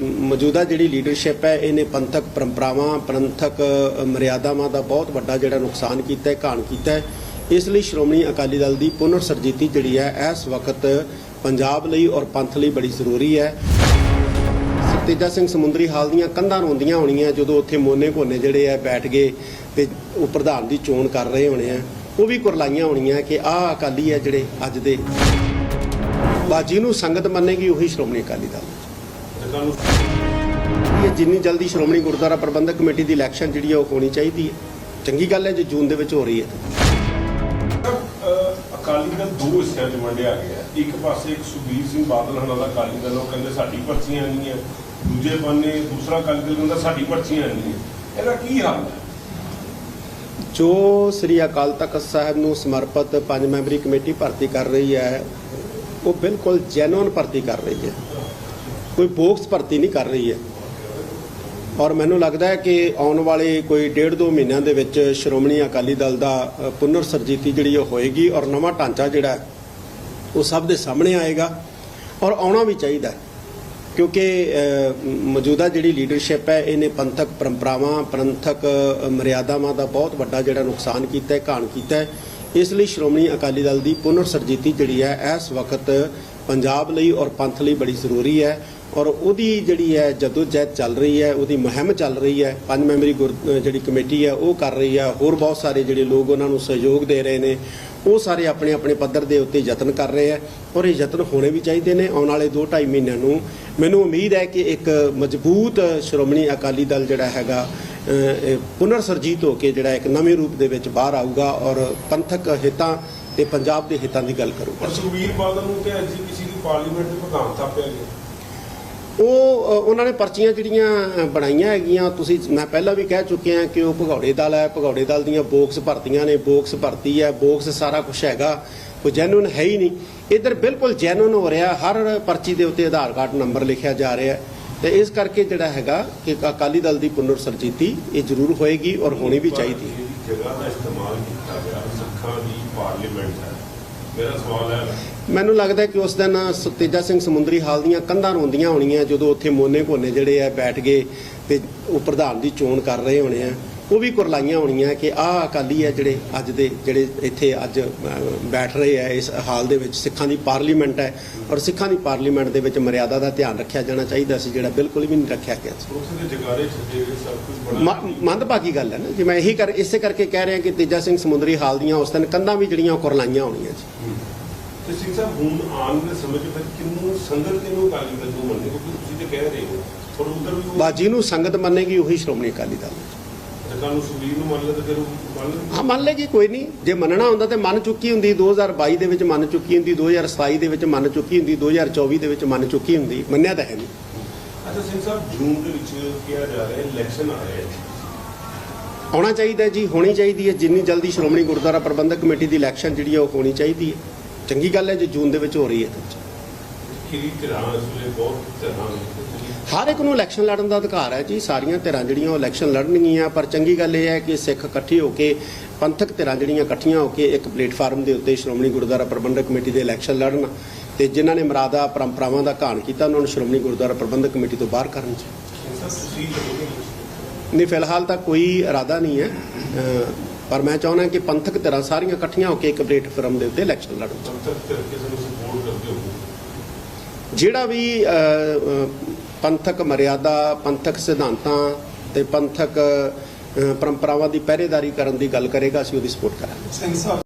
ਮੌਜੂਦਾ ਜਿਹੜੀ ਲੀਡਰਸ਼ਿਪ ਹੈ, ਇਹਨੇ ਪੰਥਕ ਪਰੰਪਰਾਵਾਂ, ਪੰਥਕ ਮਰਿਆਦਾਵਾਂ ਦਾ ਬਹੁਤ ਵੱਡਾ ਜਿਹੜਾ ਨੁਕਸਾਨ ਕੀਤਾ ਹੈ, ਘਾਣ ਕੀਤਾ ਹੈ। ਇਸ ਲਈ ਸ਼੍ਰੋਮਣੀ ਅਕਾਲੀ ਦਲ ਦੀ ਪੁਨਰ ਸਰਜੀਤੀ ਜਿਹੜੀ ਹੈ, ਇਸ ਵਕਤ ਪੰਜਾਬ ਲਈ ਔਰ ਪੰਥ ਲਈ ਬੜੀ ਜ਼ਰੂਰੀ ਹੈ। ਤੇਜਾ ਸਿੰਘ ਸਮੁੰਦਰੀ ਹਾਲ ਦੀਆਂ ਕੰਧਾਂ ਰੋਂਦੀਆਂ ਹੋਣੀਆਂ, ਜਦੋਂ ਉੱਥੇ ਮੋਨੇ ਕੋਨੇ ਜਿਹੜੇ ਆ ਬੈਠ ਗਏ ਤੇ ਉਹ ਪ੍ਰਧਾਨ ਦੀ ਚੋਣ ਕਰ ਰਹੇ ਹੋਣੇ ਆ। ਉਹ ਵੀ ਕੁਰਲਾਈਆਂ ਹੋਣੀਆਂ ਕਿ ਆਹ ਅਕਾਲੀ ਹੈ ਜਿਹੜੇ ਅੱਜ ਦੇ। ਬਾਜੀ ਨੂੰ ਸੰਗਤ ਮੰਨੇਗੀ, ਉਹੀ ਸ਼੍ਰੋਮਣੀ ਅਕਾਲੀ ਦਲ। ਇਹ ਜਿੰਨੀ ਜਲਦੀ ਸ਼੍ਰੋਮਣੀ ਗੁਰਦੁਆਰਾ ਪ੍ਰਬੰਧਕ ਕਮੇਟੀ ਦੀ ਇਲੈਕਸ਼ਨ ਜਿਹੜੀ ਹੈ ਉਹ ਹੋਣੀ ਚਾਹੀਦੀ ਹੈ? ਚੰਗੀ ਗੱਲ ਹੈ ਜੇ ਜੂਨ ਦੇ ਵਿੱਚ ਹੋ ਰਹੀ ਹੈ ਅਕਾਲੀ ਦਲ ਦੋ ਹਿੱਸਿਆਂ 'ਚ ਵੰਡਿਆ ਗਿਆ ਇੱਕ ਪਾਸੇ ਇੱਕ ਸੁਖਬੀਰ ਸਿੰਘ ਬਾਦਲ ਹਣਾ ਦਾ ਅਕਾਲੀ ਦਲ ਉਹ ਕਹਿੰਦੇ ਸਾਡੀ ਪਰਚੀਆਂ ਨਹੀਂ ਹੈ। ਦੂਜੇ ਬੰਨੇ ਦੂਸਰਾ ਅਕਾਲੀ ਦਲ ਕਹਿੰਦਾ ਸਾਡੀ ਪਰਚੀਆਂ ਨਹੀਂ ਹੈ। ਇਹਦਾ ਕੀ ਹਾਲ ਹੈ? ਜੋ ਸ੍ਰੀ ਅਕਾਲ ਤਖਤ ਸਾਹਿਬ ਨੂੰ ਸਮਰਪਿਤ ਪੰਜ ਮੈਂਬਰੀ ਕਮੇਟੀ ਭਰਤੀ ਕਰ ਰਹੀ ਹੈ ਉਹ ਬਿਲਕੁਲ ਜੈਨੂਨ ਭਰਤੀ ਕਰ ਰਹੀ ਹੈ। ਕੋਈ ਬੋਕਸ ਭਰਤੀ ਨਹੀਂ ਕਰ ਰਹੀ ਹੈ। ਔਰ ਮੈਨੂੰ ਲੱਗਦਾ ਹੈ ਕਿ ਆਉਣ ਵਾਲੇ ਕੋਈ ਡੇਢ ਦੋ ਮਹੀਨਿਆਂ ਦੇ ਵਿੱਚ ਸ਼੍ਰੋਮਣੀ ਅਕਾਲੀ ਦਲ ਦਾ ਅ, ਪੁਨਰ ਸਰਜੀਤੀ ਜਿਹੜੀ ਉਹ ਹੋਏਗੀ ਔਰ ਨਵਾਂ ਢਾਂਚਾ ਜਿਹੜਾ ਉਹ ਸਭ ਦੇ ਸਾਹਮਣੇ ਆਏਗਾ। ਔਰ ਆਉਣਾ ਵੀ ਚਾਹੀਦਾ ਕਿਉਂਕਿ ਮੌਜੂਦਾ ਜਿਹੜੀ ਲੀਡਰਸ਼ਿਪ ਹੈ ਇਹਨੇ ਪੰਥਕ ਪਰੰਪਰਾਵਾਂ ਪੰਥਕ ਮਰਿਆਦਾਵਾਂ ਦਾ ਬਹੁਤ ਵੱਡਾ ਜਿਹੜਾ ਨੁਕਸਾਨ ਕੀਤਾ ਹੈ ਘਾਣ ਕੀਤਾ ਹੈ। ਇਸ ਲਈ ਸ਼੍ਰੋਮਣੀ ਅਕਾਲੀ ਦਲ ਦੀ ਪੁਨਰ ਸਰਜੀਤੀ ਜਿਹੜੀ ਹੈ ਇਸ ਵਕਤ ਪੰਜਾਬ ਲਈ ਔਰ ਪੰਥ ਲਈ ਬੜੀ ਜ਼ਰੂਰੀ ਹੈ। ਔਰ ਉਹਦੀ ਜਿਹੜੀ ਹੈ ਜਦੋਜਹਿਦ ਚੱਲ ਰਹੀ ਹੈ ਉਹਦੀ ਮੁਹਿੰਮ ਚੱਲ ਰਹੀ ਹੈ ਪੰਜ ਮੈਂਬਰੀ ਗੁਰ- ਜਿਹੜੀ ਕਮੇਟੀ ਹੈ ਉਹ ਕਰ ਰਹੀ ਹੈ ਹੋਰ ਬਹੁਤ ਸਾਰੇ ਜਿਹੜੇ ਲੋਕ ਉਹਨਾਂ ਨੂੰ ਸਹਿਯੋਗ ਦੇ ਰਹੇ ਨੇ ਉਹ ਸਾਰੇ ਆਪਣੇ ਆਪਣੇ ਪੱਧਰ ਦੇ ਉੱਤੇ ਯਤਨ ਕਰ ਰਹੇ ਆ ਔਰ ਇਹ ਯਤਨ ਹੋਣੇ ਵੀ ਚਾਹੀਦੇ ਨੇ ਆਉਣ ਵਾਲੇ 2.5 ਮਹੀਨਿਆਂ ਨੂੰ ਮੈਨੂੰ ਉਮੀਦ ਹੈ ਕਿ ਇੱਕ ਮਜ਼ਬੂਤ ਸ਼੍ਰੋਮਣੀ ਅਕਾਲੀ ਦਲ ਜਿਹੜਾ ਹੈਗਾ ਅ, ਪੁਨਰ ਸਰਜੀਤ ਹੋ ਕੇ ਜਿਹੜਾ ਇੱਕ ਨਵੇਂ ਰੂਪ ਦੇ ਵਿੱਚ ਬਾਹਰ ਆਊਗਾ ਔਰ ਪੰਥਕ ਹਿੱਤਾਂ ਤੇ ਪੰਜਾਬ ਦੇ ਹਿੱਤਾਂ ਦੀ ਗੱਲ ਕਰੂਗਾ। ਪਰ ਸੁਖਬੀਰ ਬਾਦਲ ਨੂੰ ਤੇ ਅੱਜ ਦੀ ਪਾਰਲੀਮੈਂਟ ਦੇ ਪ੍ਰਧਾਨ ਥਾਪਿਆ ਗਿਆ। ਉਹ ਅ, ਉਹਨਾਂ ਨੇ ਪਰਚੀਆਂ ਜਿਹੜੀਆਂ ਅ, ਬਣਾਈਆਂ ਹੈਗੀਆਂ ਤੁਸੀਂ ਮੈਂ ਪਹਿਲਾਂ ਵੀ ਕਹਿ ਚੁੱਕਿਆ ਕਿ ਉਹ ਭਗੌੜੇ ਦਲ ਹੈ ਭਗੌੜੇ ਦਲ ਦੀਆਂ ਬੋਕਸ ਭਰਤੀਆਂ ਨੇ ਬੋਕਸ ਭਰਤੀ ਹੈ ਬੋਕਸ ਸਾਰਾ ਕੁਝ ਹੈਗਾ ਕੋਈ ਜੈਨੂਨ ਹੈ ਹੀ ਨਹੀਂ। ਇਧਰ ਬਿਲਕੁਲ ਜੈਨੂਨ ਹੋ ਰਿਹਾ ਹਰ ਪਰਚੀ ਦੇ ਉੱਤੇ ਆਧਾਰ ਕਾਰਡ ਨੰਬਰ ਲਿਖਿਆ ਜਾ ਰਿਹਾ ਹੈ। ਤੇ ਇਸ ਕਰਕੇ ਜਿਹੜਾ ਹੈਗਾ ਕਿ ਅਕਾਲੀ ਦਲ ਦੀ ਪੁਨਰ ਸਰਜੀਤੀ ਇਹ ਜ਼ਰੂਰ ਹੋਏਗੀ ਔਰ ਹੋਣੀ ਵੀ ਚਾਹੀਦੀ ਹੈ। ਜਿਹੜੀ ਜਗ੍ਹਾ ਦਾ ਇਸਤੇਮਾਲ ਕੀਤਾ ਗਿਆ ਸਿੱਖਾਂ ਦੀ ਪਾਰਲੀਮੈਂਟ ਹੈ। ਮੇਰਾ ਸਵਾਲ ਹੈ। ਮੈਨੂੰ ਲੱਗਦਾ ਕਿ ਉਸ ਦਿਨ ਸ- ਸਿੰਘ ਸਮੁੰਦਰੀ ਹਾਲ ਦੀਆਂ ਕੰਧਾਂ ਰੋਂਦੀਆਂ ਹੋਣੀਆਂ ਜਦੋਂ ਉੱਥੇ ਮੋਨੇ ਕੋਨੇ ਜਿਹੜੇ ਆ ਬੈਠ ਗਏ ਤੇ ਉਹ ਪ੍ਰਧਾਨ ਦੀ ਚੋਣ ਕਰ ਰਹੇ ਹੋਣੇ ਆ। ਉਹ ਵੀ ਕੁਰਲਾਈਆਂ ਹੋਣੀਆਂ ਕਿ ਆਹ ਅਕਾਲੀ ਹੈ ਜਿਹੜੇ ਅੱਜ ਦੇ ਜਿਹੜੇ ਇੱਥੇ ਅੱਜ ਬੈਠ ਰਹੇ ਆ ਇਸ ਹਾਲ ਦੇ ਵਿੱਚ ਸਿੱਖਾਂ ਦੀ ਪਾਰਲੀਮੈਂਟ ਹੈ ਔਰ ਸਿੱਖਾਂ ਦੀ ਪਾਰਲੀਮੈਂਟ ਦੇ ਵਿੱਚ ਮਰਿਆਦਾ ਦਾ ਧਿਆਨ ਰੱਖਿਆ ਜਾਣਾ ਚਾਹੀਦਾ ਸੀ ਜਿਹੜਾ ਬਿਲਕੁਲ ਵੀ ਨਹੀਂ ਰੱਖਿਆ ਗਿਆ ਸੀ। ਮੰਦਭਾਗੀ ਗੱਲ ਹੈ ਨਾ ਜੇ ਮੈਂ ਇਹੀ ਕਰ ਇਸੇ ਕਰਕੇ ਕਹਿ ਰਿਹਾ ਕਿ ਤੇਜਾ ਸਿੰਘ ਸਮੁੰਦਰੀ ਹਾਲ ਦੀਆਂ ਉਸ ਦਿਨ ਕੰਧਾਂ ਵੀ ਜਿਹੜੀਆਂ ਕੁਰਲਾਈਆਂ ਹੋਣੀਆਂ ਸੀ। ਤੇ ਸਿੰਘ ਸਾਹਿਬ ਹੁਣ ਆਉਣ ਦੇ ਸਮੇਂ ਫਿਰ ਕਿੰਨੂੰ ਸੰਗਤ ਕਿੰਨੂੰ ਅਕਾਲੀ ਦਲ ਨੂੰ ਮੰਨੇ ਕਿਉਂਕਿ ਤੁਸੀਂ ਤੇ ਕਹਿ ਰਹੇ ਹੋ ਪਰ ਉਧਰ ਵੀ ਬਾਜੀ ਨੂੰ ਸੰਗਤ ਮੰਨੇਗੀ ਉਹੀ ਸ਼੍ਰੋਮਣੀ ਅਕਾਲੀ ਦਲ। ਨੂੰ ਮੰਨ ਲੈ ਤੇ ਫਿਰ ਉਹ ਮੰਨ ਲੈਣਗੇ। ਹਾਂ ਮੰਨ ਲੇਗੀ ਕੋਈ ਨਹੀਂ। ਜੇ ਮੰਨਣਾ ਹੁੰਦਾ ਤੇ ਮੰਨ ਚੁੱਕੀ ਹੁੰਦੀ 2022 ਦੇ ਵਿੱਚ ਮੰਨ ਚੁੱਕੀ ਹੁੰਦੀ 2027 ਦੇ ਵਿੱਚ ਮੰਨ ਚੁੱਕੀ ਹੁੰਦੀ 2024 ਦੇ ਵਿੱਚ ਮੰਨ ਚੁੱਕੀ ਹੁੰਦੀ ਮੰਨਿਆ ਤਾਂ ਹੈ ਨਹੀਂ। ਅੱਛਾ ਸਿੰਘ ਸਾਹਿਬ ਜੂਨ ਦੇ ਵਿੱਚ ਕਿਹਾ ਜਾ ਰਿਹਾ ਹੈ ਇਲੈਕਸ਼ਨ ਆ ਰਿਹਾ ਹੈ ਆਉਣਾ ਚਾਹੀਦਾ ਹੈ ਜੀ ਹੋਣੀ ਚਾਹੀਦੀ ਹੈ। ਜਿੰਨੀ ਜਲਦੀ ਸ਼੍ਰੋਮਣੀ ਗੁਰਦੁਆਰਾ ਪ੍ਰਬੰਧਕ ਕਮੇਟੀ ਦੀ ਇਲੈਕਸ਼ਨ ਜਿਹੜੀ ਹੈ ਉਹ ਹੋਣੀ ਚਾਹੀਦੀ ਹੈ। ਚੰਗੀ ਗੱਲ ਹੈ ਜੇ ਜੂਨ ਦੇ ਵਿੱਚ ਹੋ ਰਹੀ ਹੈ। ਤਾਂ ਕਿਹੜੀ ਧਿਰਾਂ ਇਸ ਵੇਲੇ ਬਹੁਤ ਧਿਰਾਂ ਨੇ। ਹਰ ਇੱਕ ਨੂੰ ਇਲੈਕਸ਼ਨ ਲੜਨ ਦਾ ਅਧਿਕਾਰ ਹੈ ਜੀ ਸਾਰੀਆਂ ਧਿਰਾਂ ਜਿਹੜੀਆਂ ਉਹ ਇਲੈਕਸ਼ਨ ਲੜਨਗੀਆਂ ਪਰ ਚੰਗੀ ਗੱਲ ਇਹ ਹੈ ਕਿ ਸਿੱਖ ਇਕੱਠੇ ਹੋ ਕੇ ਪੰਥਕ ਧਿਰਾਂ ਜਿਹੜੀਆਂ ਇਕੱਠੀਆਂ ਹੋ ਕੇ ਇੱਕ ਪਲੇਟਫਾਰਮ ਦੇ ਉੱਤੇ ਸ਼੍ਰੋਮਣੀ ਗੁਰਦੁਆਰਾ ਪ੍ਰਬੰਧਕ ਕਮੇਟੀ ਦੇ ਇਲੈਕਸ਼ਨ ਲੜਨ ਤੇ ਜਿਨ੍ਹਾਂ ਨੇ ਮਰਾਦਾ ਪਰੰਪਰਾਵਾਂ ਦਾ ਘਾਣ ਕੀਤਾ ਉਹਨਾਂ ਨੂੰ ਸ਼੍ਰੋਮਣੀ ਗੁਰਦੁਆਰਾ ਪ੍ਰਬੰਧਕ ਕਮੇਟੀ ਤੋਂ ਬਾਹਰ ਕਰਨ ਚ ਨਹੀਂ ਫਿਲਹਾਲ ਤਾਂ ਕੋਈ ਇਰਾਦਾ ਨਹੀਂ ਹੈ। ਪਰ ਮੈਂ ਚਾਹੁੰਦਾ ਕਿ ਪੰਥਕ ਧਿਰਾਂ ਸਾਰੀਆਂ ਇਕੱਠੀਆਂ ਹੋ ਕੇ ਇੱਕ ਪਲੇਟਫਾਰਮ ਦੇ ਉੱਤੇ ਇਲੈਕਸ਼ਨ ਲੜਨ। ਤੱਕ ਤੇ ਕਿਸੇ ਨੂੰ ਸਪੋਰਟ ਜਿਹੜਾ ਵੀ ਪੰਥਕ ਮਰਿਆਦਾ, ਪੰਥਕ ਸਿਧਾਂਤਾਂ ਤੇ ਪੰਥਕ ਪਰੰਪਰਾਵਾਂ ਦੀ ਪਹਿਰੇਦਾਰੀ ਕਰਨ ਦੀ ਗੱਲ ਕਰੇਗਾ, ਅਸੀਂ ਉਹਦੀ ਸਪੋਰਟ ਕਰਾਂਗੇ।